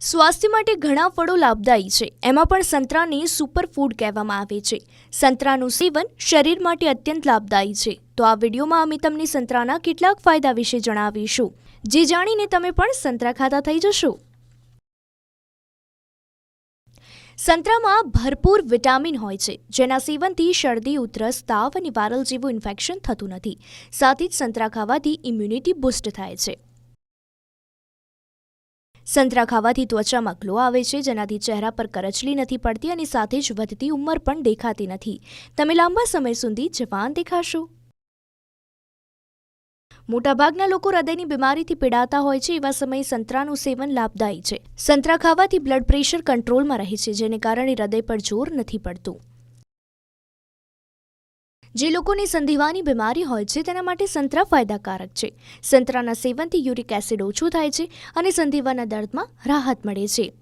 સ્વાસ્થ્ય માટે ઘણા ફળો લાભદાયી છે. એમાં પણ સંતરાને સુપર ફૂડ કહેવામાં આવે છે. સંતરાનું સેવન શરીર માટે અત્યંત લાભદાયી છે. તો આ વિડીયોમાં અમે તમને સંતરાના કેટલાક ફાયદા વિશે જણાવીશું. જે જાણીને તમે પણ સંતરા ખાતા થઈ જશો. સંતરામાં ભરપૂર વિટામિન હોય છે, જેના સેવનથી શરદી, ઉધરસ, તાવ અને વાયરલ જેવું ઇન્ફેક્શન થતું નથી. સાથે જ સંતરા ખાવાથી ઇમ્યુનિટી બુસ્ટ થાય છે. સંતરા ખાવાથી ત્વચામાં ગ્લો આવે છે, જેનાથી ચહેરા પર કરચલી નથી પડતી અને સાથે જ વધતી ઉંમર પણ દેખાતી નથી. તમે લાંબા સમય સુધી જવાન દેખાશો. મોટાભાગના લોકો હૃદયની બીમારીથી પીડાતા હોય છે, એવા સમયે સંતરાનું સેવન લાભદાયી છે. સંતરા ખાવાથી બ્લડ પ્રેશર કંટ્રોલમાં રહે છે, જેને કારણે હૃદય પર જોર નથી પડતું. જે લોકોને સંધિવાની બીમારી હોય છે, તેના માટે સંતરા ફાયદાકારક છે. સંતરાના સેવનથી યુરિક એસિડ ઓછું થાય છે અને સંધિવાના દર્દમાં રાહત મળે છે.